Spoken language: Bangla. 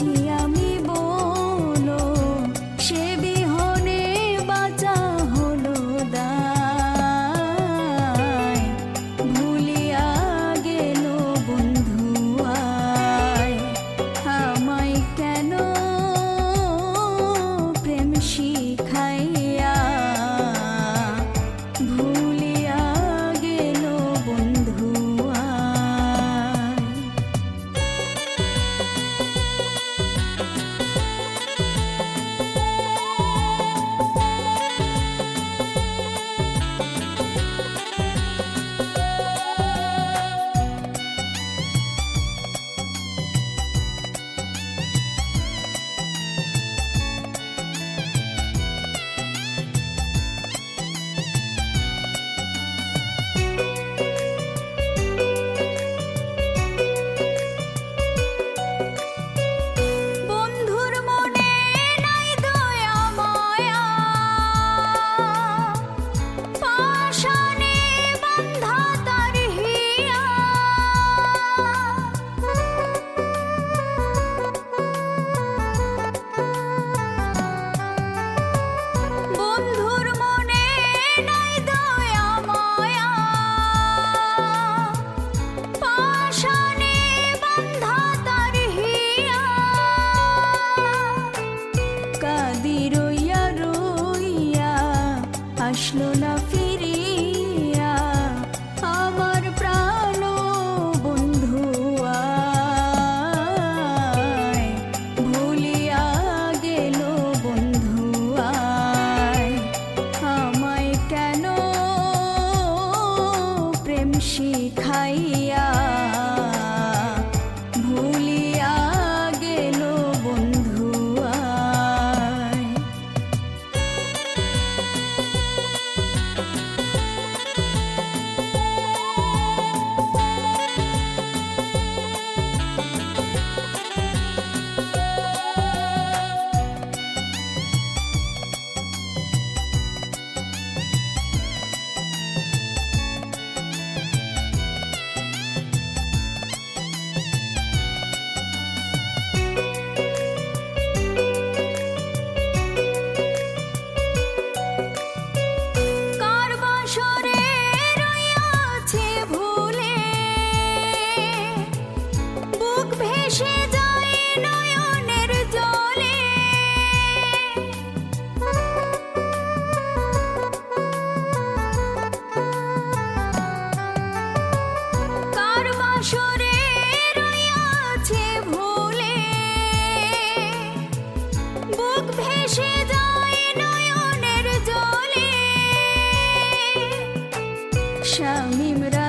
Yeah. শিখাই হাসরে রইয়াছে ভুলে। বুক ভেসে যায় নয়নের জলে। শামিমরা